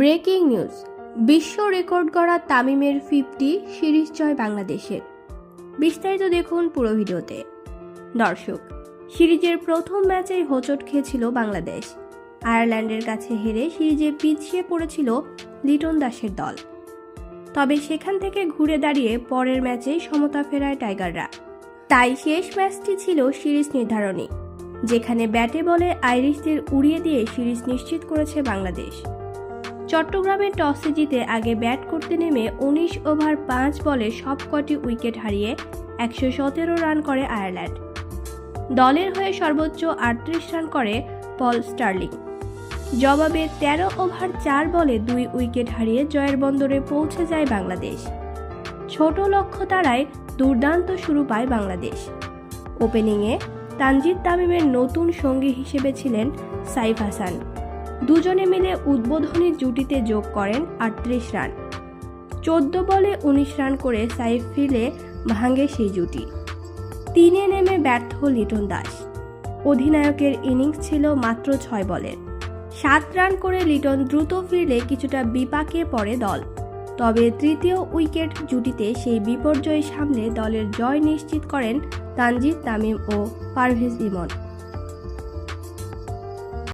Breaking news. বিশ্ব record করা তামিমের ফিফটি সিরিজ জয় বাংলাদেশের। বিস্তারিত দেখুন পুরো ভিডিওতে। দর্শক, সিরিজের প্রথম ম্যাচেই হোঁচট খেয়েছিল বাংলাদেশ। আয়ারল্যান্ডের কাছে হেরে সিরিজে পিছিয়ে পড়েছিল লিটন দাসের দল। তবে সেখান থেকে ঘুরে দাঁড়িয়ে পরের ম্যাচে সমতা ফেরায় টাইগাররা। তাই শেষ ম্যাচটি ছিল সিরিজ নির্ধারণী, যেখানে ব্যাটে বলে আইরিশদের উড়িয়ে দিয়ে সিরিজ নিশ্চিত করেছে বাংলাদেশ। চট্টগ্রামে টসে জিতে আগে ব্যাট করতে নেমে উনিশ ওভার পাঁচ বলে সবকটি উইকেট হারিয়ে একশো সতেরো রান করে আয়ারল্যান্ড। দলের হয়ে সর্বোচ্চ আটত্রিশ রান করে পল স্টার্লিং। জবাবে তেরো ওভার চার বলে দুই উইকেট হারিয়ে জয়ের বন্দরে পৌঁছে যায় বাংলাদেশ। ছোট লক্ষ্য তারায় দুর্দান্ত শুরু পায় বাংলাদেশ। ওপেনিংয়ে তানজিদ তামিমের নতুন সঙ্গী হিসেবে ছিলেন সাইফ হাসান। দুজনে মিলে উদ্বোধনী জুটিতে যোগ করেন আটত্রিশ রান। চোদ্দ বলে উনিশ রান করে সাইফ ফিরলে ভাঙে সেই জুটি। তিনে নেমে ব্যর্থ লিটন দাস। অধিনায়কের ইনিংস ছিল মাত্র ছয় বলের সাত রান করে লিটন দ্রুত ফিরলে কিছুটা বিপাকে পড়ে দল। তবে তৃতীয় উইকেট জুটিতে সেই বিপর্যয় সামলে দলের জয় নিশ্চিত করেন তানজিদ তামিম ও পারভেজ ইমন।